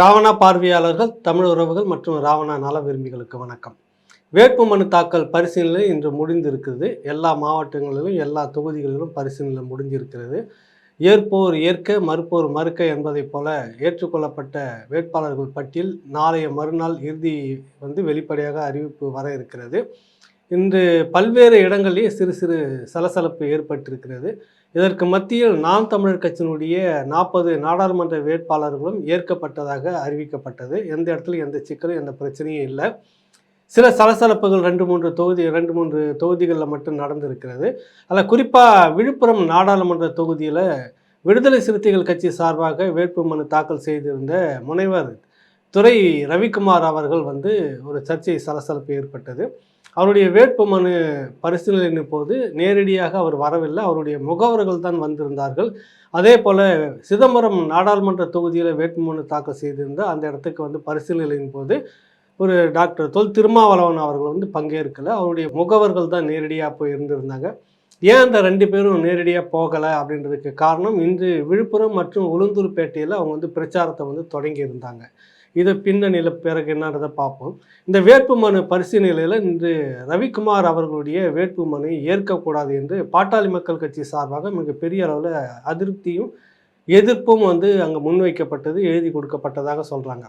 ராவணா பார்வையாளர்கள் தமிழ் உறவுகள் மற்றும் ராவணா நல விரும்பிகளுக்கு வணக்கம். வேட்பு மனு தாக்கல் பரிசீலனை இன்று முடிந்திருக்கிறது. எல்லா மாவட்டங்களிலும் எல்லா தொகுதிகளிலும் பரிசீலனை முடிஞ்சிருக்கிறது ஏற்போர் ஏற்க மறுப்போர் மறுக்க என்பதைப் போல ஏற்றுக்கொள்ளப்பட்ட வேட்பாளர்கள் பட்டியல் நாளைய மறுநாள் இறுதி வந்து வெளிப்படையாக அறிவிப்பு வர இருக்கிறது. இன்று பல்வேறு இடங்களிலே சிறு சிறு சலசலப்பு ஏற்பட்டிருக்கிறது. இதற்கு மத்தியில் நாம் தமிழர் கட்சியினுடைய நாற்பது நாடாளுமன்ற வேட்பாளர்களும் ஏற்கப்பட்டதாக அறிவிக்கப்பட்டது. எந்த இடத்துல எந்த சிக்கலும் எந்த பிரச்சனையும் இல்லை. சில சலசலப்புகள் ரெண்டு மூன்று தொகுதி ரெண்டு மூன்று தொகுதிகளில் மட்டும் நடந்திருக்கிறது. அதில் குறிப்பாக விழுப்புரம் நாடாளுமன்ற தொகுதியில் விடுதலை சிறுத்தைகள் கட்சி சார்பாக வேட்புமனு தாக்கல் செய்திருந்த முனைவர் துறை ரவிக்குமார் அவர்கள் வந்து ஒரு சர்ச்சை சலசலப்பு ஏற்பட்டது. அவருடைய வேட்புமனு பரிசீலனையின் போது நேரடியாக அவர் வரவில்லை. அவருடைய முகவர்கள் தான் வந்திருந்தார்கள். அதே போல் சிதம்பரம் நாடாளுமன்ற தொகுதியில் வேட்புமனு தாக்கல் செய்திருந்த அந்த இடத்துக்கு வந்து பரிசீலனையின் போது ஒரு டாக்டர் தொல் திருமாவளவன் அவர்கள் வந்து பங்கேற்கலை. அவருடைய முகவர்கள் தான் நேரடியாக போய் இருந்திருந்தாங்க. ஏன் அந்த ரெண்டு பேரும் நேரடியாக போகலை அப்படின்றதுக்கு காரணம் இன்று விழுப்புரம் மற்றும் உளுந்தூர்பேட்டையில் அவங்க வந்து பிரச்சாரத்தை வந்து தொடங்கி இருந்தாங்க. இதை பின்னணியில் பிறகு என்னன்றதை பார்ப்போம். இந்த வேட்புமனு பரிசீலனையில் இன்று ரவிக்குமார் அவர்களுடைய வேட்புமனு ஏற்கக்கூடாது என்று பாட்டாளி மக்கள் கட்சி சார்பாக மிகப்பெரிய அளவில் அதிருப்தியும் எதிர்ப்பும் வந்து அங்கே முன்வைக்கப்பட்டது எழுதி கொடுக்கப்பட்டதாக சொல்கிறாங்க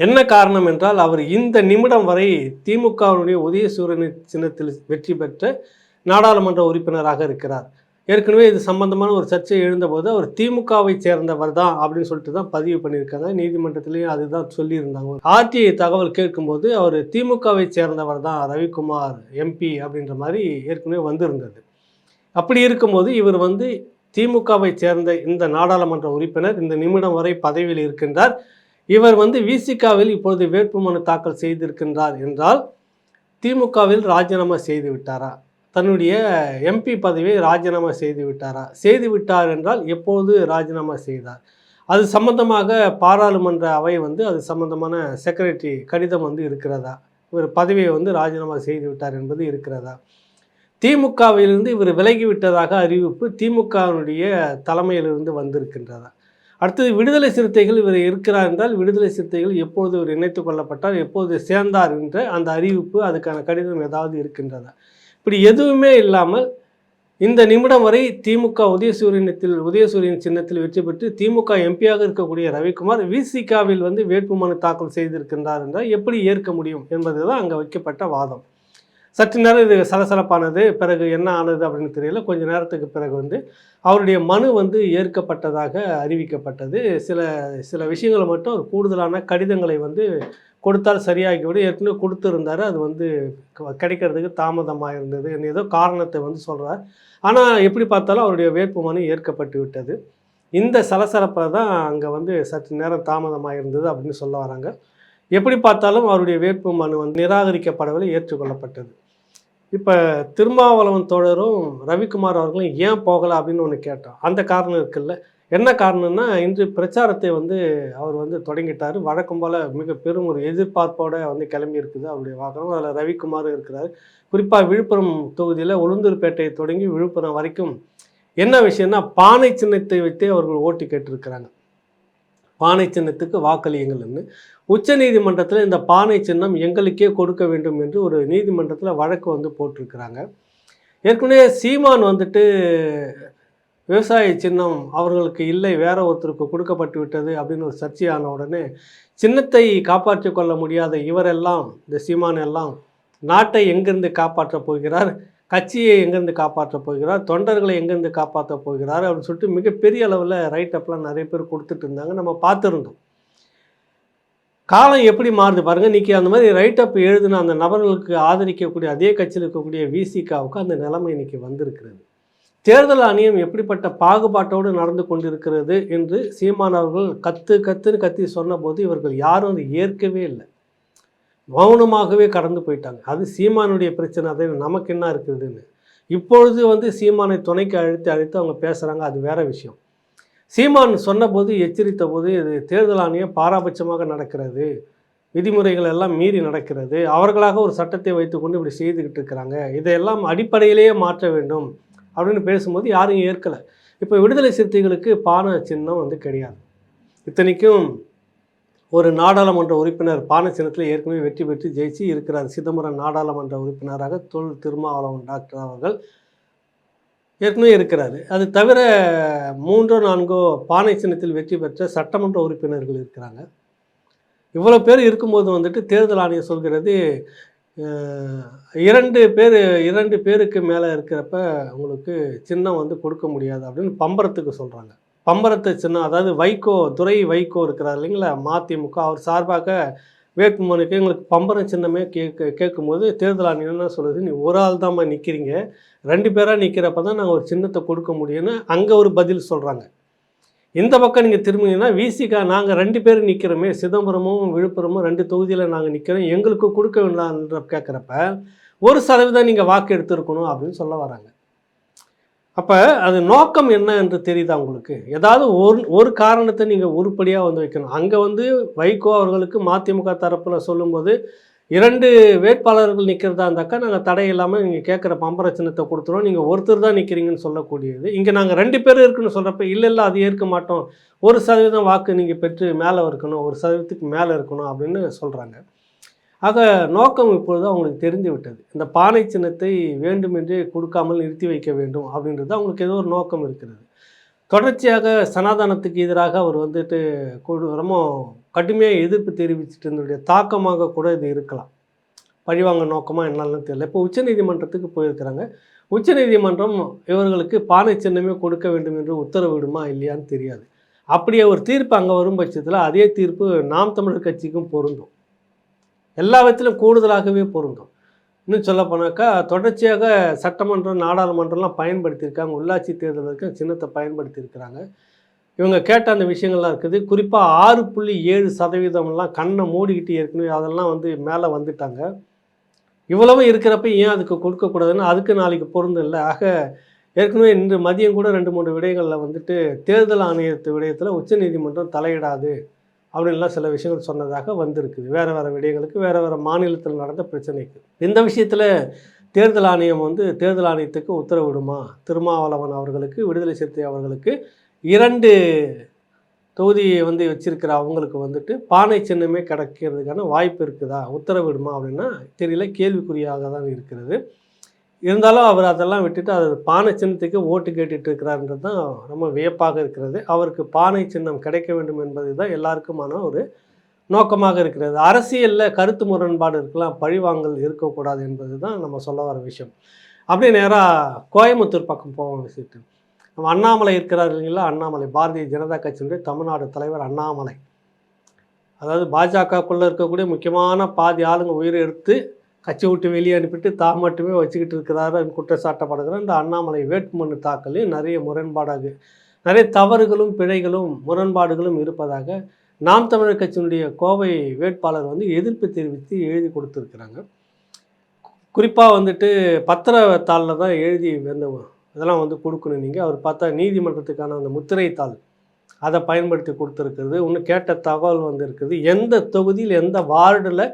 என்ன காரணம் என்றால் அவர் இந்த நிமிடம் வரை திமுகவினுடைய உதயசூரன் சின்னத்தில் வெற்றி பெற்ற நாடாளுமன்ற உறுப்பினராக இருக்கிறார். ஏற்கனவே இது சம்பந்தமான ஒரு சர்ச்சை எழுந்தபோது அவர் திமுகவை சேர்ந்தவர் தான் அப்படின்னு சொல்லிட்டு தான் பதிவு பண்ணியிருக்காங்க. நீதிமன்றத்திலையும் அதுதான் சொல்லியிருந்தாங்க. ஆர்டிஐ தகவல் கேட்கும்போது அவர் திமுகவை சேர்ந்தவர் தான் ரவிக்குமார் எம்பி அப்படின்ற மாதிரி ஏற்கனவே வந்திருந்தது. அப்படி இருக்கும்போது இவர் வந்து திமுகவை சேர்ந்த இந்த நாடாளுமன்ற உறுப்பினர் இந்த நிமிடம் வரை பதவியில் இருக்கின்றார். இவர் வந்து விசிகாவில் இப்பொழுது வேட்புமனு தாக்கல் செய்திருக்கின்றார் என்றால் திமுகவில் ராஜினாமா செய்து விட்டாரா? தன்னுடைய எம்பி பதவியை ராஜினாமா செய்து விட்டாரா? செய்து விட்டார் என்றால் எப்போது ராஜினாமா செய்தார்? அது சம்பந்தமாக பாராளுமன்ற அவை வந்து அது சம்பந்தமான செக்ரட்டரி கடிதம் வந்து இருக்கிறதா? இவர் பதவியை வந்து ராஜினாமா செய்து விட்டார் என்பது இருக்கிறதா? திமுகவிலிருந்து இவர் விலகிவிட்டதாக அறிவிப்பு திமுகவினுடைய தலைமையிலிருந்து வந்திருக்கின்றதா? அடுத்தது விடுதலை சிறுத்தைகள் இவர் இருக்கிறார் என்றால் விடுதலை சிறுத்தைகள் எப்போது இவர் இணைத்து கொள்ளப்பட்டார் எப்போது சேர்ந்தார் என்ற அந்த அறிவிப்பு அதுக்கான கடிதம் ஏதாவது இருக்கின்றதா? இப்படி எதுவுமே இல்லாமல் இந்த நிமிடம் வரை திமுக உதயசூரியனத்தில் உதயசூரியன் சின்னத்தில் வெற்றி பெற்று திமுக எம்பியாக இருக்கக்கூடிய ரவிக்குமார் விசிகாவில் வந்து வேட்புமனு தாக்கல் செய்திருக்கின்றார் என்றால் எப்படி ஏற்க முடியும் என்பது தான் அங்கே வைக்கப்பட்ட வாதம். சற்று நேரம் இது சலசலப்பானது பிறகு என்ன ஆனது அப்படின்னு தெரியல. கொஞ்ச நேரத்துக்கு பிறகு வந்து அவருடைய மனு வந்து ஏற்கப்பட்டதாக அறிவிக்கப்பட்டது. சில சில விஷயங்களை மட்டும் கூடுதலான கடிதங்களை வந்து கொடுத்தால் சரியாகிவிடும். ஏற்கனவே கொடுத்துருந்தாரு. அது வந்து க- கிடைக்கிறதுக்கு தாமதமாக இருந்தது என்ன ஏதோ காரணத்தை வந்து சொல்கிறார் ஆனால் எப்படி பார்த்தாலும் அவருடைய வேட்புமனு ஏற்கப்பட்டு விட்டது. இந்த சலசலப்பை தான் அங்கே வந்து சற்று நேரம் தாமதமாக இருந்தது அப்படின்னு சொல்ல வராங்க. எப்படி பார்த்தாலும் அவருடைய வேட்புமனு வந்து நிராகரிக்கப்படவில்லை ஏற்றுக்கொள்ளப்பட்டது. இப்போ திருமாவளவன் தோழரும் ரவிக்குமார் அவர்களும் ஏன் போகலை அப்படின்னு ஒன்று கேட்டோம். அந்த காரணம் இருக்குல்ல. என்ன காரணம்னா இன்று பிரச்சாரத்தை வந்து அவர் வந்து தொடங்கிட்டார். வழக்கம் போல் மிக பெரும் ஒரு எதிர்பார்ப்போட வந்து கிளம்பி இருக்குது அவருடைய வாகனம். அதில் ரவிக்குமாரும் இருக்கிறார். குறிப்பாக விழுப்புரம் தொகுதியில் உளுந்தூர்பேட்டையை தொடங்கி விழுப்புரம் வரைக்கும் என்ன விஷயம்னா பானை சின்னத்தை வைத்தே அவர்கள் ஓட்டு கேட்டிருக்கிறாங்க. பானை சின்னத்துக்கு வாக்களியுங்கள்னு உச்ச நீதிமன்றத்தில் இந்த பானை சின்னம் எங்களுக்கே கொடுக்க வேண்டும் என்று ஒரு நீதிமன்றத்தில் வழக்கு வந்து போட்டிருக்கிறாங்க. ஏற்கனவே சீமான் வந்துட்டு விவசாய சின்னம் அவர்களுக்கு இல்லை வேற ஒருத்தருக்கு கொடுக்கப்பட்டு விட்டது அப்படின்னு ஒரு சர்ச்சையான உடனே சின்னத்தை காப்பாற்றிக் கொள்ள முடியாத இவரெல்லாம் இந்த சீமான் எல்லாம் நாட்டை எங்கிருந்து காப்பாற்றப் போகிறார் கட்சியை எங்கேருந்து காப்பாற்றப் போகிறார் தொண்டர்களை எங்கேருந்து காப்பாற்றப் போகிறார் அப்படின்னு சொல்லிட்டு மிகப்பெரிய அளவில் ரைட் அப்லாம் நிறைய பேர் கொடுத்துட்டு இருந்தாங்க. நம்ம பார்த்துருந்தோம். காலம் எப்படி மாறுது பாருங்க. இன்றைக்கி அந்த மாதிரி ரைட் அப் எழுதின அந்த நபர்களுக்கு ஆதரிக்கக்கூடிய அதே கட்சியில் இருக்கக்கூடிய விசிகாவுக்கு அந்த நிலைமை இன்னைக்கு வந்திருக்கிறது. தேர்தல் ஆணையம் எப்படிப்பட்ட பாகுபாட்டோடு நடந்து கொண்டிருக்கிறது என்று சீமான் அவர்கள் கத்து கத்துன்னு கத்தி சொன்னபோது இவர்கள் யாரும் அதை ஏற்கவே இல்லை. மௌனமாகவே கடந்து போயிட்டாங்க. அது சீமானுடைய பிரச்சனை அது நமக்கு என்ன இருக்குதுன்னு. இப்பொழுது வந்து சீமானை துணைக்கு அழைத்து அழைத்து அவங்க பேசுகிறாங்க அது வேற விஷயம். சீமான் சொன்னபோது எச்சரித்த போது இது தேர்தல் ஆணையம் பாராபட்சமாக நடக்கிறது. விதிமுறைகள் எல்லாம் மீறி நடக்கிறது. அவர்களாக ஒரு சட்டத்தை வைத்துக்கொண்டு இப்படி செய்துக்கிட்டு இருக்கிறாங்க. இதையெல்லாம் அடிப்படையிலேயே மாற்ற வேண்டும். அப்படின்னு பேசும்போது யாரும் ஏற்கலை. இப்போ விடுதலை சிறுத்தைகளுக்கு பானை சின்னம் வந்து கிடையாது. இத்தனைக்கும் ஒரு நாடாளுமன்ற உறுப்பினர் பானை சின்னத்தில் ஏற்கனவே வெற்றி பெற்று ஜெயிச்சு இருக்கிறார் சிதம்பரம் நாடாளுமன்ற உறுப்பினராக தொல் திருமாவளவன் டாக்டர் அவர்கள். ஏற்கனவே இருக்கிறாரு. அது தவிர மூன்றோ நான்கோ பானை சின்னத்தில் வெற்றி பெற்ற சட்டமன்ற உறுப்பினர்கள் இருக்கிறாங்க. இவ்வளோ பேர் இருக்கும்போது வந்துட்டு தேர்தல் ஆணையம் சொல்கிறது இரண்டு பேர் இரண்டு பேருக்கு மேலே இருக்கிறப்ப உங்களுக்கு சின்னம் வந்து கொடுக்க முடியாது அப்படின்னு பம்பரத்துக்கு சொல்கிறாங்க பம்பரத்தை சின்னம் அதாவது வைகோ துரை வைகோ இருக்கிறார் இல்லைங்களா மதிமுக. அவர் சார்பாக வேட்புமனுக்கு எங்களுக்கு பம்பரம் சின்னமே கேட்க கேட்கும்போது தேர்தல் ஆணையம் என்ன சொல்லுது நீ ஒரு ஆள் தான்மா நிற்கிறீங்க ரெண்டு பேராக நிற்கிறப்ப தான் நாங்கள் ஒரு சின்னத்தை கொடுக்க முடியும்னு அங்கே ஒரு பதில் சொல்கிறாங்க இந்த பக்கம் நீங்கள் திரும்பினீங்கன்னா விசிகா நாங்கள் ரெண்டு பேர் நிற்கிறோமே சிதம்பரமும் விழுப்புரமும் ரெண்டு தொகுதியில் நாங்கள் நிற்கிறோம் எங்களுக்கு கொடுக்க வேண்டாம்ன்ற கேட்குறப்ப ஒரு சதவீதம் நீங்கள் வாக்கு எடுத்திருக்கணும் அப்படின்னு சொல்ல வராங்க. அப்போ அது நோக்கம் என்ன என்று தெரியுதா உங்களுக்கு? ஏதாவது ஒரு ஒரு காரணத்தை நீங்கள் உருப்படியாக வந்து வைக்கணும். அங்கே வந்து வைகோ அவர்களுக்கு மதிமுக தரப்பில் சொல்லும்போது இரண்டு வேட்பாளர்கள் நிற்கிறதா இருந்தாக்கா நாங்கள் தடை இல்லாமல் நீங்கள் கேட்குற பம்பர சின்னத்தை கொடுத்துருவோம் நீங்கள் ஒருத்தர் தான் நிற்கிறீங்கன்னு சொல்லக்கூடியது. இங்கே நாங்கள் ரெண்டு பேர் இருக்குன்னு சொல்கிறப்ப இல்லை இல்லை அது ஏற்க மாட்டோம். ஒரு சதவீதம் வாக்கு நீங்கள் பெற்று மேலே இருக்கணும். ஒரு சதவீதத்துக்கு மேலே இருக்கணும் அப்படின்னு சொல்கிறாங்க ஆக நோக்கம் இப்பொழுது அவங்களுக்கு தெரிந்து விட்டது. இந்த பானை சின்னத்தை வேண்டுமென்றே கொடுக்காமல் நிறுத்தி வைக்க வேண்டும் அப்படின்றது அவங்களுக்கு ஏதோ ஒரு நோக்கம் இருக்கிறது. தொடர்ச்சியாக சனாதனத்துக்கு எதிராக அவர் வந்துட்டு கொடு- ரொம்ப கடுமையாக எதிர்ப்பு தெரிவிச்சிட்டு தாக்கமாக கூட இது இருக்கலாம். பழிவாங்க நோக்கமாக என்னன்னு தெரியல. இப்போ உச்சநீதிமன்றத்துக்கு போயிருக்கிறாங்க. உச்சநீதிமன்றம் இவர்களுக்கு பானை சின்னமே கொடுக்க வேண்டும் என்று உத்தரவிடுமா இல்லையான்னு தெரியாது. அப்படியே ஒரு தீர்ப்பு அங்கே வரும் பட்சத்தில் அதே தீர்ப்பு நாம் தமிழர் கட்சிக்கும் பொருந்தும். எல்லா விதத்திலும் கூடுதலாகவே பொருந்தும். இன்னும் சொல்லப்போனாக்கா தொடர்ச்சியாக சட்டமன்றம் நாடாளுமன்றம்லாம் பயன்படுத்தியிருக்காங்க. உள்ளாட்சி தேர்தலுக்கு சின்னத்தை பயன்படுத்தியிருக்கிறாங்க. இவங்க கேட்ட அந்த விஷயங்கள்லாம் இருக்குது. குறிப்பாக ஆறு புள்ளி ஏழு சதவீதம்லாம் கண்ணை மூடிக்கிட்டு ஏற்கனவே அதெல்லாம் வந்து மேலே வந்துட்டாங்க. இவ்வளவு இருக்கிறப்ப ஏன் அதுக்கு கொடுக்கக்கூடாதுன்னு அதுக்கு நாளைக்கு பொருந்தும் இல்லை. ஆக ஏற்கனவே இன்று மதியம் கூட ரெண்டு மூணு விடயங்களில் வந்துட்டு தேர்தல் ஆணையத்து விடயத்தில் உச்சநீதிமன்றம் தலையிடாது அப்படின்லாம் சில விஷயங்கள் சொன்னதாக வந்திருக்குது. வேறு வேறு விடயங்களுக்கு வேறு வேறு மாநிலத்தில் நடந்த பிரச்சனைக்கு. இந்த விஷயத்தில் தேர்தல் ஆணையம் வந்து தேர்தல் ஆணையத்துக்கு உத்தரவிடுமா? திருமாவளவன் அவர்களுக்கு விடுதலை சிறுத்தை அவர்களுக்கு இரண்டு தொகுதியை வந்து வச்சிருக்கிற அவங்களுக்கு வந்துட்டு பானை சின்னமே கிடைக்கிறதுக்கான வாய்ப்பு இருக்குதா? உத்தரவிடுமா அப்படின்னா தெரியல. கேள்விக்குறியாக தான் இருக்கிறது. இருந்தாலும் அவர் அதெல்லாம் விட்டுட்டு அது பானை சின்னத்துக்கு ஓட்டு கேட்டுட்டு இருக்கிறாருன்றது தான் ரொம்ப வியப்பாக இருக்கிறது. அவருக்கு பானை சின்னம் கிடைக்க வேண்டும் என்பது தான் எல்லாருக்குமான ஒரு நோக்கமாக இருக்கிறது. அரசியலில் கருத்து முரண்பாடு இருக்கலாம் பழிவாங்கல் இருக்கக்கூடாது என்பது தான் நம்ம சொல்ல வர விஷயம். அப்படியே நேராக கோயம்புத்தூர் பக்கம் போவோம் விசிட்டு. நம்ம அண்ணாமலை இருக்கிறார் இல்லைங்களா? அண்ணாமலை. பாரதிய ஜனதா கட்சியினுடைய தமிழ்நாடு தலைவர் அண்ணாமலை. அதாவது பாஜகக்குள்ளே இருக்கக்கூடிய முக்கியமான பாதி ஆளுங்க உயிரை எடுத்து கட்சி விட்டு வெளியே அனுப்பிட்டு தான் மட்டுமே வச்சுக்கிட்டு இருக்கிறாரு குற்றச்சாட்டப்படுகிற இந்த அண்ணாமலை வேட்புமனு தாக்கலையும் நிறைய முரண்பாடாக நிறைய தவறுகளும் பிழைகளும் முரண்பாடுகளும் இருப்பதாக நாம் தமிழர் கட்சியினுடைய கோவை வேட்பாளர் வந்து எதிர்ப்பு தெரிவித்து எழுதி கொடுத்துருக்குறாங்க. குறிப்பாக வந்துட்டு பத்திரத்தாளில் தான் எழுதி அந்த இதெல்லாம் வந்து கொடுக்கணும் நீங்கள் அவர் பார்த்தா நீதிமன்றத்துக்கான அந்த முத்திரைத்தாள். அதை பயன்படுத்தி கொடுத்துருக்குறது. இன்னும் கேட்ட தகவல் வந்து இருக்குது எந்த தொகுதியில் எந்த வார்டில்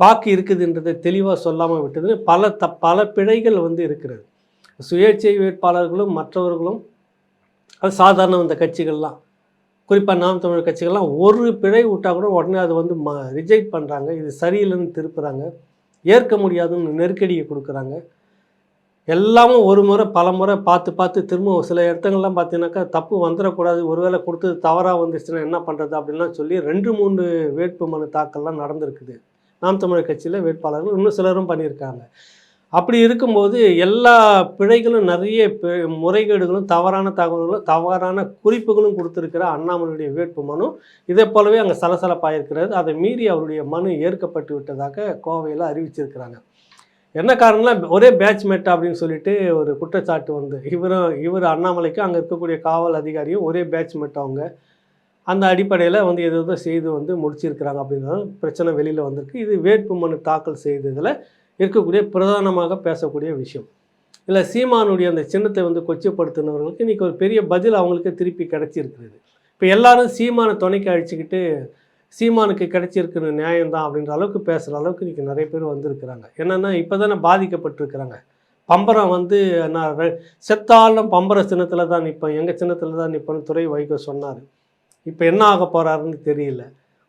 வாக்கு இருக்குதுன்றதை தெளிவாக சொல்லாமல் விட்டது பல த பல பிழைகள் வந்து இருக்கிறது. சுயேட்சை வேட்பாளர்களும் மற்றவர்களும் அது சாதாரண இந்த கட்சிகள்லாம். குறிப்பாக நாம் தமிழர் கட்சிகள்லாம் ஒரு பிழை விட்டால் கூட உடனே அதை வந்து ம ரிஜெக்ட் பண்ணுறாங்க இது சரியில்லைன்னு திருப்புறாங்க. ஏற்க முடியாதுன்னு நெருக்கடியை கொடுக்குறாங்க. எல்லாமும் ஒரு முறை பல முறை பார்த்து பார்த்து திரும்ப சில இடத்துங்கள்லாம் பார்த்தீங்கன்னாக்கா தப்பு வந்துடக்கூடாது. ஒருவேளை கொடுத்தது தவறாக வந்துச்சுன்னா என்ன பண்ணுறது அப்படின்லாம் சொல்லி ரெண்டு மூணு வேட்பு மனு தாக்கல்லாம் நடந்திருக்குது. நாம் தமிழர் கட்சியில் வேட்பாளர்கள் இன்னும் சிலரும் பண்ணியிருக்காங்க. அப்படி இருக்கும்போது எல்லா பிழைகளும் நிறைய முறைகேடுகளும் தவறான தகவல்களும் தவறான குறிப்புகளும் கொடுத்துருக்கிற அண்ணாமலையுடைய வேட்பு மனு. இதே போலவே அங்கே சலசலப்பாக இருக்கிறது அதை மீறி அவருடைய மனு ஏற்கப்பட்டு விட்டதாக கோவையில் அறிவிச்சிருக்கிறாங்க. என்ன காரணம்னா ஒரே பேட்ச்மேட் அப்படின்னு சொல்லிட்டு ஒரு குற்றச்சாட்டு வந்து இவரும் இவர் அண்ணாமலைக்கும் அங்கே இருக்கக்கூடிய காவல் அதிகாரியும் ஒரே பேட்ச்மேட் அவங்க. அந்த அடிப்படையில் வந்து எது எதோ செய்து வந்து முடிச்சிருக்கிறாங்க அப்படின்றது பிரச்சனை வெளியில் வந்திருக்கு. இது வேட்பு மனு தாக்கல் செய்ததில் இருக்கக்கூடிய பிரதானமாக பேசக்கூடிய விஷயம். இல்லை சீமானுடைய அந்த சின்னத்தை வந்து கொச்சப்படுத்தினவர்களுக்கு இன்றைக்கி ஒரு பெரிய பதில் அவங்களுக்கு திருப்பி கிடைச்சிருக்கிறது. இப்போ எல்லாரும் சீமானை துணைக்கு அழிச்சிக்கிட்டு சீமானுக்கு கிடைச்சிருக்கிற நியாயம்தான் அப்படின்ற அளவுக்கு பேசுகிற அளவுக்கு இன்றைக்கி நிறைய பேர் வந்திருக்கிறாங்க. என்னென்னா இப்போ தானே பாதிக்கப்பட்டிருக்கிறாங்க. பம்பரம் வந்து நான் செத்தாலும் பம்பர சின்னத்தில் தான் நிற்பேன் எங்கள் சின்னத்தில் தான் நிற்பேன்னு துறை வைகோ சொன்னார். இப்போ என்ன ஆக போகிறாருன்னு தெரியல.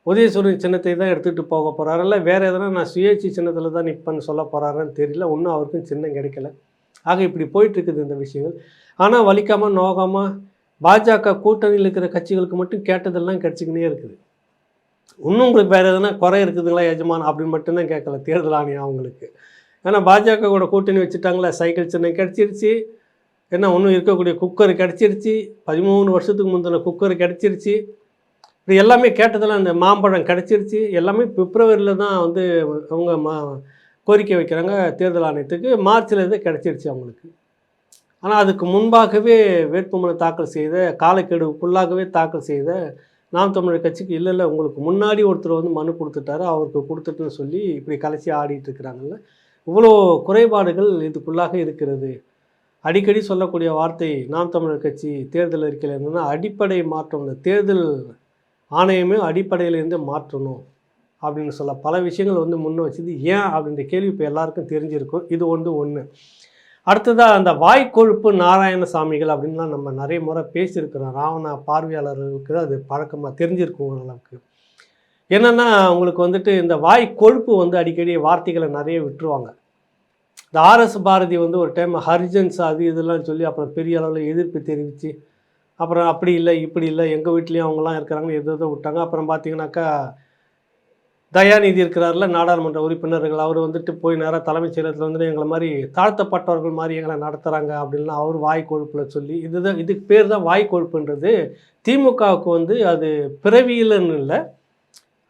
உதயசூரியன் சின்னத்தை தான் எடுத்துகிட்டு போக போகிறாரு இல்லை வேறு எதனா நான் சுயேட்சி சின்னத்தில் தான் நிற்பேன்னு சொல்ல போகிறாருன்னு தெரியல. இன்னும் அவருக்கும் சின்னம் கிடைக்கல. ஆக இப்படி போயிட்டுருக்குது இந்த விஷயங்கள். ஆனால் வலிக்காமல் நோகாமல் பாஜக கூட்டணியில் இருக்கிற கட்சிகளுக்கு மட்டும் கேட்டதெல்லாம் கிடச்சிக்கினே இருக்குது. இன்னும் உங்களுக்கு வேறு எதுனா குறை இருக்குதுங்களா எஜமான்? அப்படின்னு மட்டும்தான் கேட்கல தேர்தல் ஆணையம் அவங்களுக்கு. ஏன்னா பாஜக கூட கூட்டணி வச்சுட்டாங்களே சைக்கிள் சின்னம் கிடச்சிருச்சு. என்ன ஒன்றும் இருக்கக்கூடிய குக்கர் கிடச்சிருச்சு. பதிமூணு வருஷத்துக்கு முந்தின குக்கர் கிடச்சிருச்சு. இது எல்லாமே கேட்டதெல்லாம் இந்த மாம்பழம் கிடச்சிருச்சு. எல்லாமே பிப்ரவரியில் தான் வந்து அவங்க மா கோரிக்கை வைக்கிறாங்க தேர்தல் ஆணையத்துக்கு. மார்ச்சில் இது கிடச்சிருச்சு அவங்களுக்கு. ஆனால் அதுக்கு முன்பாகவே வேட்புமனு தாக்கல் செய்த காலக்கெடுவுக்குள்ளாகவே தாக்கல் செய்த நாம் தமிழர் கட்சிக்கு இல்லை இல்லை உங்களுக்கு முன்னாடி ஒருத்தர் வந்து மனு கொடுத்துட்டாரு அவருக்கு கொடுத்துட்டுன்னு சொல்லி இப்படி கலைச்சி ஆடிட்டு இருக்கிறாங்கல்ல இவ்வளோ குறைபாடுகள் இதுக்குள்ளாக இருக்கிறது. அடிக்கடி சொல்லக்கூடிய வார்த்தை நாம் தமிழர் கட்சி தேர்தல் அறிக்கையில் என்னென்னா அடிப்படை மாற்றம் இந்த தேர்தல் ஆணையமே அடிப்படையிலேருந்து மாற்றணும் அப்படின்னு சொல்ல பல விஷயங்கள் வந்து முன்ன வச்சது ஏன் அப்படின்ற கேள்வி இப்போ எல்லாருக்கும் தெரிஞ்சிருக்கும். இது ஒன்று ஒன்று அடுத்ததாக அந்த வாய்க்கொழுப்பு நாராயணசாமிகள் அப்படின்லாம் நம்ம நிறைய முறை பேசியிருக்கிறோம். ராவண பார்வையாளர்களுக்கு அது பழக்கமாக தெரிஞ்சிருக்கும் ஓரளவுக்கு. என்னென்னா உங்களுக்கு வந்துட்டு இந்த வாய் கொழுப்பு வந்து அடிக்கடி வார்த்தைகளை நிறைய விட்டுருவாங்க. இந்த ஆர்எஸ் பாரதி வந்து ஒரு டைம் ஹரிஜன்ஸ் அது இதெல்லாம் சொல்லி அப்புறம் பெரிய அளவில் எதிர்ப்பு தெரிவித்து அப்புறம் அப்படி இல்லை இப்படி இல்லை எங்கள் வீட்லேயும் அவங்களாம் இருக்கிறாங்க எது எதோ விட்டாங்க. அப்புறம் பார்த்தீங்கன்னாக்கா தயாநிதி இருக்கிறார்ல நாடாளுமன்ற உறுப்பினர்கள். அவர் வந்துட்டு போய் நேராக தலைமைச் செயலகத்தில் வந்துட்டு எங்களை மாதிரி தாழ்த்தப்பட்டவர்கள் மாதிரி எங்களை நடத்துகிறாங்க அப்படின்லாம் அவர் வாய் கொழுப்பில் சொல்லி இதுதான் இதுக்கு பேர் தான் வாய் கொழுப்புன்றது. திமுகவுக்கு வந்து அது பிறவியிலன்னு இல்லை.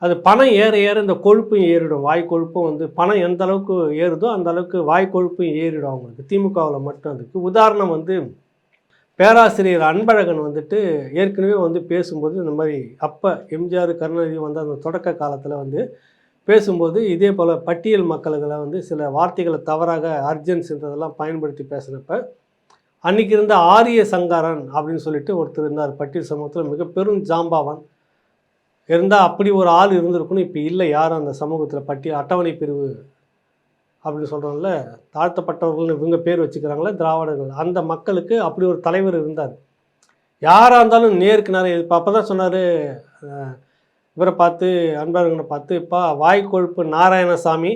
அது பணம் ஏற ஏற இந்த கொழுப்பும் ஏறிடும். வாய் கொழுப்பும் வந்து பணம் எந்த அளவுக்கு ஏறுதோ அந்த அளவுக்கு வாய் கொழுப்பும் ஏறிடும் அவங்களுக்கு. திமுகவில் மட்டும் அதுக்கு. உதாரணம் வந்து பேராசிரியர் அன்பழகன் வந்துட்டு ஏற்கனவே வந்து பேசும்போது இந்த மாதிரி அப்போ எம்ஜிஆர் கருணாநிதி வந்து அந்த தொடக்க காலத்தில் வந்து பேசும்போது இதே போல் பட்டியல் மக்களுகளை வந்து சில வார்த்தைகளை தவறாக அர்ஜென்ட்ஸ்ன்றதெல்லாம் பயன்படுத்தி பேசினப்ப அன்றைக்கி இருந்த ஆரிய சங்காரன் அப்படின்னு சொல்லிட்டு ஒருத்தர் இருந்தார். பட்டியல் சமூகத்தில் மிக பெரும் ஜாம்பாவன். இருந்தால் அப்படி ஒரு ஆள் இருந்திருக்குன்னு இப்போ இல்லை யாரும் அந்த சமூகத்தில் பட்டியல் அட்டவணை பிரிவு அப்படின்னு சொல்கிறோம்ல தாழ்த்தப்பட்டவர்கள்னு இவங்க பேர் வச்சுக்கிறாங்களே திராவிடர்கள். அந்த மக்களுக்கு அப்படி ஒரு தலைவர் இருந்தார். யாராக இருந்தாலும் நேருக்கு நிறைய இப்போ அப்போ தான் சொன்னார் இவரை பார்த்து அன்பர்களை பார்த்து இப்போ வாய்க்கொழுப்பு நாராயணசாமி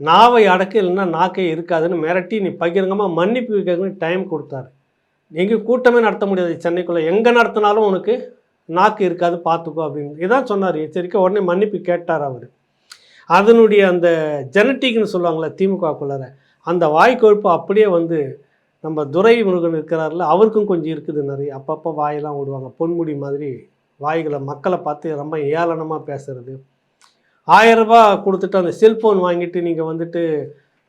நாவை அடக்க இல்லைன்னா நாக்கே இருக்காதுன்னு மிரட்டி நீ பகிரங்கமாக மன்னிப்பு கேட்கணும்னு டைம் கொடுத்தாரு. எங்கேயும் கூட்டமே நடத்த முடியாது சென்னைக்குள்ளே. எங்கே நடத்தினாலும் உனக்கு நாக்கு இருக்காது பார்த்துக்கோ அப்படின்னு. இதான் சொன்னார். எச்சரிக்கை உடனே மன்னிப்பு கேட்டார் அவர். அதனுடைய அந்த ஜெனட்டிக்னு சொல்லுவாங்களே திமுகக்குள்ளார அந்த வாய்க்கொழுப்பு அப்படியே வந்து நம்ம துரை முருகன் இருக்கிறார்ல அவருக்கும் கொஞ்சம் இருக்குது நிறைய. அப்பப்போ வாயெல்லாம் விடுவாங்க பொன்முடி மாதிரி வாய்களை மக்களை பார்த்து ரொம்ப ஏளனமாக பேசுறது. ஆயிரம் கொடுத்துட்டு அந்த செல்ஃபோன் வாங்கிட்டு நீங்கள் வந்துட்டு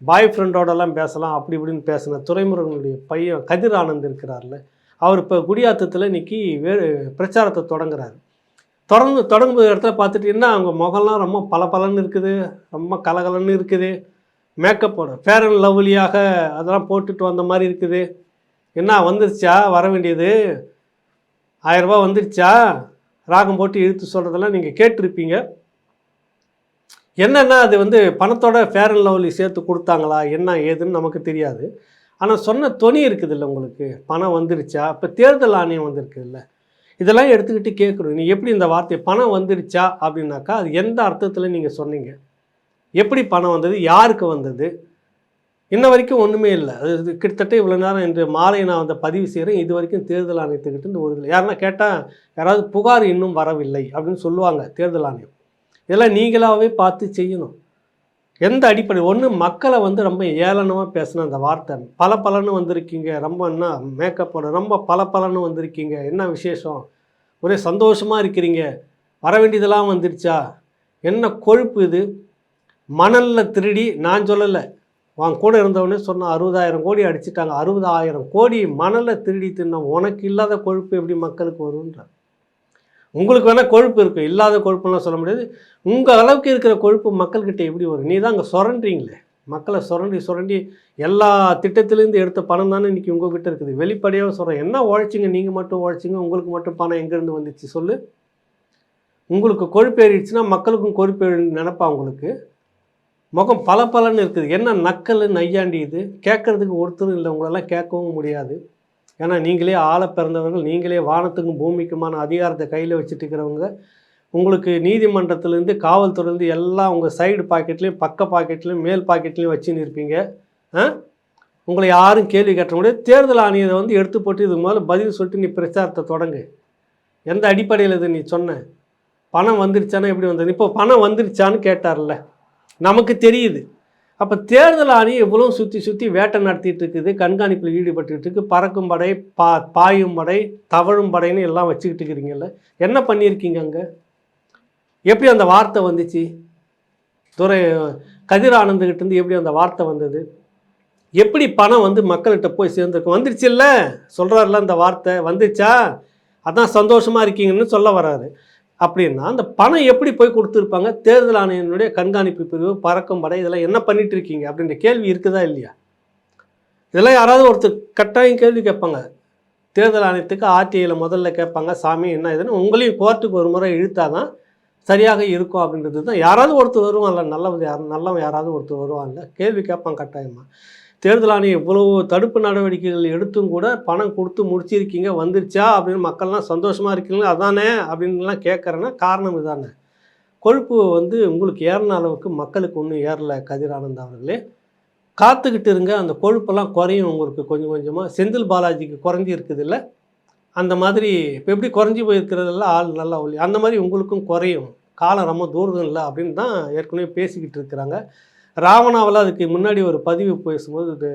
பாய் ஃப்ரெண்டோடலாம் பேசலாம் அப்படி இப்படின்னு பேசின துறைமுருகனுடைய பையன் கதிர் ஆனந்த் இருக்கிறார்ல. அவர் இப்போ குடியாத்தத்தில் இன்னைக்கு வேறு பிரச்சாரத்தை தொடங்குறாரு. தொடர்ந்து தொடங்கும் இடத்துல பார்த்துட்டிங்கன்னா அவங்க முகம்லாம் ரொம்ப பளபளன்னு இருக்குது ரொம்ப கலகலன்னு இருக்குது. மேக்கப்போட ஃபேர் அண்ட் லவ்லியாக அதெல்லாம் போட்டுட்டு வந்த மாதிரி இருக்குது. என்ன வந்துருச்சா? வர வேண்டியது. ஆயிரரூபா வந்துருச்சா? ராகம் போட்டு இழுத்து சொல்கிறதெல்லாம் நீங்கள் கேட்டிருப்பீங்க. என்னென்னா அது வந்து பணத்தோட ஃபேர் அண்ட் லவ்லி சேர்த்து கொடுத்தாங்களா? என்ன ஏதுன்னு நமக்கு தெரியாது. ஆனால் சொன்ன துணி இருக்குது இல்லை உங்களுக்கு. பணம் வந்துருச்சா? இப்போ தேர்தல் ஆணையம் வந்திருக்கு இல்லை இதெல்லாம் எடுத்துக்கிட்டு கேட்குறோம் நீ எப்படி இந்த வார்த்தை பணம் வந்துருச்சா அப்படின்னாக்கா அது எந்த அர்த்தத்தில் நீங்கள் சொன்னீங்க? எப்படி பணம் வந்தது? யாருக்கு வந்தது? இன்ன வரைக்கும் ஒன்றுமே இல்லை. அது கிட்டத்தட்ட இவ்வளோ நேரம் இன்று மாலை நான் வந்து பதிவு செய்கிறேன் இது வரைக்கும் தேர்தல் ஆணையத்துக்கிட்ட இந்த ஒரு இதில் யாருன்னா கேட்டால் யாராவது புகார் இன்னும் வரவில்லை அப்படின்னு சொல்லுவாங்க தேர்தல் ஆணையம். இதெல்லாம் நீங்களாகவே பார்த்து செய்யணும். எந்த அடிப்படை? ஒன்று மக்களை வந்து ரொம்ப ஏளனமாக பேசின அந்த வார்த்தை. பல பலன்னு வந்திருக்கீங்க. ரொம்ப என்ன மேக்கப்போட ரொம்ப பல பலன்னு வந்திருக்கீங்க. என்ன விசேஷம்? ஒரே சந்தோஷமாக இருக்கிறீங்க. வர வேண்டியதெல்லாம் வந்துருச்சா? என்ன கொழுப்பு இது? மணலில் திருடி நான் சொல்லலை. வாங்க கூட இருந்தவனே சொன்ன அறுபதாயிரம் கோடி அடிச்சிட்டாங்க. அறுபதாயிரம் கோடி மணலில் திருடி தின்ன உனக்கு இல்லாத கொழுப்பு எப்படி மக்களுக்கு வரும்ன்ற? உங்களுக்கு வேணால் கொழுப்பு இருக்கும் இல்லாத கொழுப்புலாம் சொல்ல முடியாது. உங்கள் அளவுக்கு இருக்கிற கொழுப்பு மக்கள்கிட்ட எப்படி வரும்? நீ தான் அங்கே சுரண்டுறீங்களே மக்களை சுரண்டி சுரண்டி எல்லா திட்டத்திலேருந்து எடுத்த பணம் தானே இன்றைக்கி உங்ககிட்ட இருக்குது. வெளிப்படையாக சொல்கிறேன் என்ன உழைச்சிங்க? நீங்கள் மட்டும் உழைச்சிங்க உங்களுக்கு மட்டும் பணம் எங்கேருந்து வந்துச்சு சொல்லு. உங்களுக்கு கொழுப்பு ஏறிடுச்சுன்னா மக்களுக்கும் கொழுப்பு நினப்பா உங்களுக்கு? முகம் பல பலன்னு இருக்குது. என்ன நக்கல் நையாண்டி இது? கேட்குறதுக்கு ஒருத்தரும் இல்லை. உங்களெல்லாம் கேட்கவும் முடியாது. ஏன்னா நீங்களே ஆள பிறந்தவர்கள் நீங்களே வானத்துக்கும் பூமிக்குமான அதிகாரத்தை கையில் வச்சுட்டு இருக்கிறவங்க உங்களுக்கு நீதிமன்றத்துலேருந்து காவல்துறையிலேருந்து எல்லாம் உங்கள் சைடு பாக்கெட்லேயும் பக்க பாக்கெட்லேயும் மேல் பாக்கெட்லேயும் வச்சுன்னு இருப்பீங்க. ஆ? உங்களை யாரும் கேள்வி கேட்ட முடியாது தேர்தல் ஆணையரை வந்து எடுத்து போட்டு இதுக்கு முதல்ல பதில் சொல்லிட்டு நீ பிரச்சாரத்தை தொடங்கு. எந்த அடிப்படையில் இது நீ சொன்ன? பணம் வந்துருச்சானா எப்படி வந்தது? இப்போ பணம் வந்துருச்சான்னு கேட்டார்ல. நமக்கு தெரியுது. அப்போ தேர்தல் ஆணையம் இவ்வளோ சுற்றி சுற்றி வேட்டை நடத்திட்டு இருக்குது கண்காணிப்பில் ஈடுபட்டுக்கிட்டு இருக்கு பறக்கும் படை பா பாயும் படை தவழும் படைன்னு எல்லாம் வச்சுக்கிட்டு இருக்கிறீங்கல்ல. என்ன பண்ணியிருக்கீங்க அங்கே? எப்படி அந்த வார்த்தை வந்துச்சு? துறை கதிர் ஆனந்துக்கிட்டேருந்து எப்படி அந்த வார்த்தை வந்தது? எப்படி பணம் வந்து மக்கள்கிட்ட போய் சேர்ந்துருக்கும்? வந்துருச்சு இல்லை சொல்கிறாருல அந்த வார்த்தை. வந்துச்சா? அதான் சந்தோஷமாக இருக்கீங்கன்னு சொல்ல வராரு. அப்படின்னா அந்த பணம் எப்படி போய் கொடுத்துருப்பாங்க? தேர்தல் ஆணையனுடைய கண்காணிப்பு பிரிவு பறக்கும் படை இதெல்லாம் என்ன பண்ணிட்டு இருக்கீங்க அப்படின்ற கேள்வி இருக்குதா இல்லையா? இதெல்லாம் யாராவது ஒருத்தர் கட்டாயம் கேள்வி கேட்பாங்க. தேர்தல் ஆணையத்துக்கு ஆர்டிஐயில் முதல்ல கேட்பாங்க சாமி என்ன இதுன்னு உங்களையும் கோர்ட்டுக்கு ஒரு முறை இழுத்தாதான் சரியாக இருக்கும் அப்படின்றது தான். யாராவது ஒருத்தர் வருவான்ல நல்லவன் யார் நல்லவன் யாராவது ஒருத்தர் வருவான்ல கேள்வி கேட்பான் கட்டாயமாக தேர்தல் ஆணையம் இவ்வளவு தடுப்பு நடவடிக்கைகள் எடுத்தும் கூட பணம் கொடுத்து முடிச்சிருக்கீங்க வந்துருச்சா அப்படின்னு மக்கள்லாம் சந்தோஷமாக இருக்கீங்களா? அதானே அப்படின்லாம் கேட்குறேன்னா காரணம் இதானே. கொழுப்பு வந்து உங்களுக்கு ஏறின அளவுக்கு மக்களுக்கு ஒன்றும் ஏறல கதிரானந்த் அவர்களே. காத்துக்கிட்டு இருங்க அந்த கொழுப்பெல்லாம் குறையும் உங்களுக்கு கொஞ்சம் கொஞ்சமாக செந்தில் பாலாஜிக்கு குறைஞ்சி இருக்குது இல்லை அந்த மாதிரி இப்போ எப்படி குறைஞ்சி போயிருக்கிறதெல்லாம் ஆள் நல்லா ஒளி அந்த மாதிரி உங்களுக்கும் குறையும். காலம் ரொம்ப தூரம் இல்லை அப்படின்னு தான் ஏற்கனவே பேசிக்கிட்டு இருக்கிறாங்க. ராவணாவில் அதுக்கு முன்னாடி ஒரு பதிவு பேசும்போது இது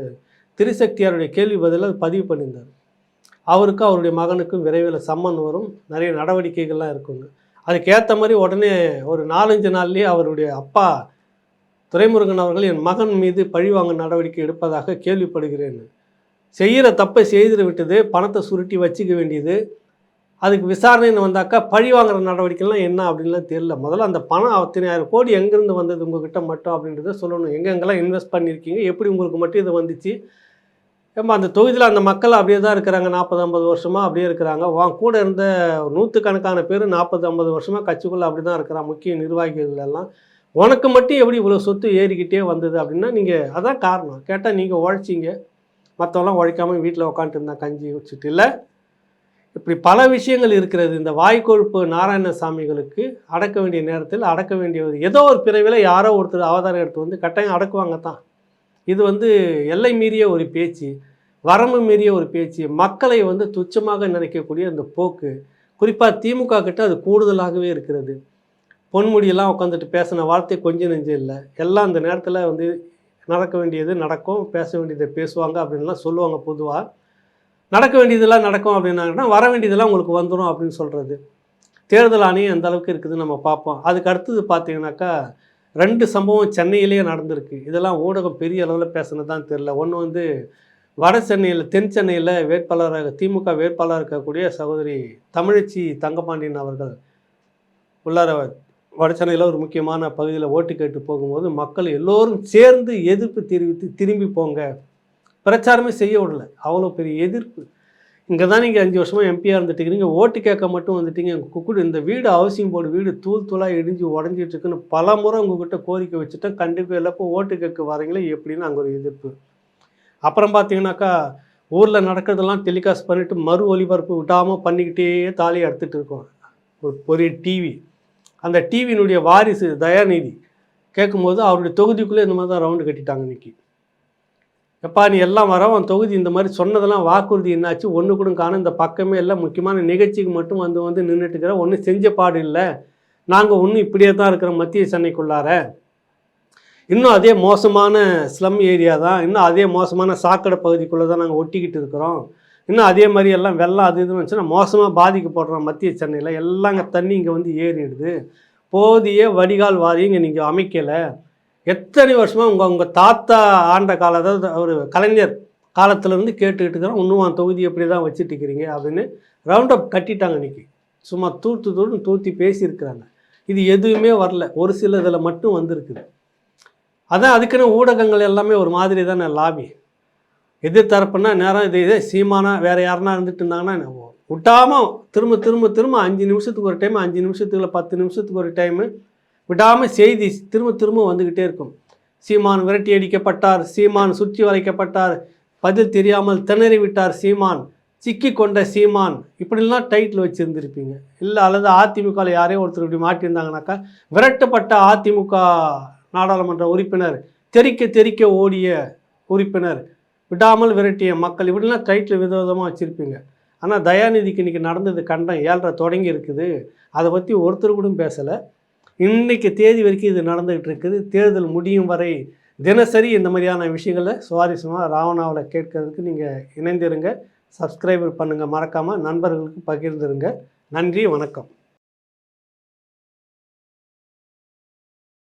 திரிசக்தியாருடைய கேள்வி பதிலாக அது பதிவு பண்ணியிருந்தார். அவருக்கும் அவருடைய மகனுக்கும் விரைவில் சம்மன் வரும். நிறைய நடவடிக்கைகள்லாம் இருக்குங்க. அதுக்கேற்ற மாதிரி உடனே ஒரு நாலஞ்சு நாள்லேயே அவருடைய அப்பா துரைமுருகன் அவர்கள் என் மகன் மீது பழிவாங்க நடவடிக்கை எடுப்பதாக கேள்விப்படுகிறேன் செய்கிற தப்பை செய்து விட்டது பணத்தை சுருட்டி வச்சுக்க வேண்டியது அதுக்கு விசாரணைன்னு வந்தாக்கா பழி வாங்குற நடவடிக்கைலாம் என்ன அப்படின்லாம் தெரியல. முதல்ல அந்த பணம் அத்தனாயிரம் கோடி எங்கேருந்து வந்தது உங்ககிட்ட மட்டும் அப்படின்றத சொல்லணும். எங்கெங்கெல்லாம் இன்வெஸ்ட் பண்ணியிருக்கீங்க? எப்படி உங்களுக்கு மட்டும் இது வந்துச்சு? ஏம்மா அந்த தொகுதியில் அந்த மக்கள் அப்படியே தான் இருக்கிறாங்க. நாற்பது ஐம்பது வருஷமாக அப்படியே இருக்கிறாங்க. வான் கூட இருந்த நூற்றுக்கணக்கான பேர் நாற்பது ஐம்பது வருஷமாக கட்சிக்குள்ளே அப்படி தான் இருக்கிறாங்க முக்கிய நிர்வாகிகள் எல்லாம் உனக்கு மட்டும் எப்படி இவ்வளோ சொத்து ஏறிக்கிட்டே வந்தது அப்படின்னா நீங்கள் அதான் காரணம். கேட்டால் நீங்கள் உழைச்சிங்க. மற்றவெல்லாம் உழைக்காமல் வீட்டில் உட்காந்துட்டு இருந்தா கஞ்சி வச்சுட்டு இல்லை. இப்படி பல விஷயங்கள் இருக்கிறது. இந்த வாய்க்கொழுப்பு நாராயணசாமிகளுக்கு அடக்க வேண்டிய நேரத்தில் அடக்க வேண்டியது ஏதோ ஒரு பிறவியில் யாரோ ஒருத்தர் அவதாரம் எடுத்து வந்து கட்டாயம் அடக்குவாங்க தான். இது வந்து எல்லை மீறிய ஒரு பேச்சு வரம்பு மீறிய ஒரு பேச்சு. மக்களை வந்து துச்சமாக நினைக்கக்கூடிய அந்த போக்கு. குறிப்பாக திமுக கிட்ட அது கூடுதலாகவே இருக்கிறது. பொன்முடியெல்லாம் உட்காந்துட்டு பேசின வார்த்தை கொஞ்சம் நெஞ்சு இல்லை. எல்லாம் அந்த நேரத்தில் வந்து நடக்க வேண்டியது நடக்கும் பேச வேண்டியதை பேசுவாங்க அப்படின்லாம் சொல்லுவாங்க பொதுவாக நடக்க வேண்டியதெல்லாம் நடக்கும் அப்படின்னாங்கன்னா வர வேண்டியதெல்லாம் உங்களுக்கு வந்துடும் அப்படின்னு சொல்கிறது தேர்தல் ஆணையம் எந்த அளவுக்கு இருக்குதுன்னு நம்ம பார்ப்போம். அதுக்கு அடுத்தது பார்த்தீங்கன்னாக்கா ரெண்டு சம்பவம் சென்னையிலேயே நடந்திருக்கு. இதெல்லாம் ஊடகம் பெரிய அளவில் பேசுனது தான் தெரில ஒன்று வந்து வட சென்னையில் தென் சென்னையில் வேட்பாளராக திமுக வேட்பாளராக இருக்கக்கூடிய சகோதரி தமிழச்சி தங்கபாண்டியன் அவர்கள் உள்ளார வட சென்னையில் ஒரு முக்கியமான பகுதியில் ஓட்டு கேட்டு போகும்போது மக்கள் எல்லோரும் சேர்ந்து எதிர்ப்பு தெரிவித்து திரும்பி போங்க. பிரச்சாரமே செய்ய விடல. அவ்வளோ பெரிய எதிர்ப்பு. இங்கே தான் நீங்கள் அஞ்சு வருஷமாக எம்பியாக இருந்துட்டீங்க ஓட்டு கேட்க மட்டும் வந்துட்டீங்க. எங்கள் குக்குடு இந்த வீடு அவசியம் போடு. வீடு தூள் தூளாக இடிஞ்சு உடஞ்சிட்டு இருக்குன்னு பல முறை உங்ககிட்ட கோரிக்கை வச்சுட்டேன். கண்டிப்பாக எல்லாப்போ ஓட்டு கேட்க வரீங்களே எப்படின்னு அங்கே ஒரு எதிர்ப்பு. அப்புறம் பார்த்தீங்கன்னாக்கா ஊரில் நடக்கிறதெல்லாம் டெலிகாஸ்ட் பண்ணிவிட்டு மறு ஒலிபரப்பு விடாமல் பண்ணிக்கிட்டே தாலியை அறுத்துட்டு இருக்கோம். ஒரு பெரிய டிவி அந்த டிவியினுடைய வாரிசு தயாநிதி. கேட்கும்போது அவருடைய தொகுதிக்குள்ளே இந்த மாதிரி தான் ரவுண்டு கட்டிட்டாங்க இன்றைக்கி எப்பா நீ எல்லாம் வர உன் தொகுதி இந்த மாதிரி சொன்னதெல்லாம் வாக்குறுதி என்னாச்சு? ஒன்று கூட காணும். இந்த பக்கமே இல்லை. முக்கியமான நிகழ்ச்சிக்கு மட்டும் வந்து வந்து நின்றுட்டுக்கிற ஒன்றும் செஞ்ச பாடு இல்லை. நாங்கள் ஒன்றும் இப்படியே தான் இருக்கிறோம் மத்திய சென்னைக்குள்ளார. இன்னும் அதே மோசமான ஸ்லம் ஏரியா தான். இன்னும் அதே மோசமான சாக்கடை பகுதிக்குள்ளே தான் நாங்கள் ஒட்டிக்கிட்டு இருக்கிறோம். இன்னும் அதே மாதிரி எல்லாம் வெள்ளம் அது இதுன்னு வச்சுன்னா மோசமாக பாதிக்கப்படுறோம் மத்திய சென்னையில் எல்லாம் இங்கே தண்ணி இங்கே வந்து ஏறிடுது. போதிய வடிகால் வாரியம் இங்கே நீங்கள் அமைக்கலை. எத்தனை வருஷமாக உங்கள் உங்கள் தாத்தா ஆண்ட கால அதாவது ஒரு கலைஞர் காலத்துலேருந்து கேட்டுக்கிட்டு இருக்கிறோம் இன்னும் அந்த தொகுதி எப்படி தான் வச்சுட்டு இருக்கிறீங்க அப்படின்னு ரவுண்ட் அப் கட்டிட்டாங்க இன்னைக்கு. சும்மா தூத்து தூட்டு தூத்தி பேசியிருக்கிறாங்க. இது எதுவுமே வரல. ஒரு சில இதில் மட்டும் வந்திருக்குது. அதான் அதுக்குன்னு ஊடகங்கள் எல்லாமே ஒரு மாதிரி தானே லாபி எதிர்த்தரப்புனா நேரம் இது இதே சீமானா வேறு யாருனா இருந்துட்டு இருந்தாங்கன்னா விட்டாமல் திரும்ப திரும்ப திரும்ப அஞ்சு நிமிஷத்துக்கு ஒரு டைம் அஞ்சு நிமிஷத்துக்குள்ள பத்து நிமிஷத்துக்கு ஒரு டைமு விடாமல் செய்தி திரும்ப திரும்ப வந்துக்கிட்டே இருக்கும். சீமான் விரட்டி அடிக்கப்பட்டார் சீமான் சுற்றி வளைக்கப்பட்டார் பதில் தெரியாமல் திணறி விட்டார் சீமான் சிக்கி கொண்ட சீமான். இப்படிலாம் டைட்டில் வச்சுருந்துருப்பீங்க. இல்லை அல்லது அதிமுகவில் யாரையோ ஒருத்தர் இப்படி மாட்டியிருந்தாங்கனாக்கா விரட்டப்பட்ட அதிமுக நாடாளுமன்ற உறுப்பினர் தெறிக்க தெறிக்க ஓடிய உறுப்பினர் விடாமல் விரட்டிய மக்கள் இப்படிலாம் டைட்டில் விதவிதமாக வச்சுருப்பீங்க. ஆனால் தயாநிதிக்கு இன்றைக்கி நடந்தது கண்டம் ஏழரை தொடங்கி இருக்குது. அதை பற்றி ஒருத்தர் கூட பேசலை. இன்றைக்கு தேதி வரைக்கும் இது நடந்துகிட்டு இருக்குது. தேர்தல் முடியும் வரை தினசரி இந்த மாதிரியான விஷயங்களை சுவாரஸ்யமாக ராவணாவில் கேட்கறதுக்கு நீங்கள் இணைந்திருங்க. சப்ஸ்கிரைபர் பண்ணுங்கள் மறக்காமல் நண்பர்களுக்கு பகிர்ந்துருங்க. நன்றி வணக்கம்.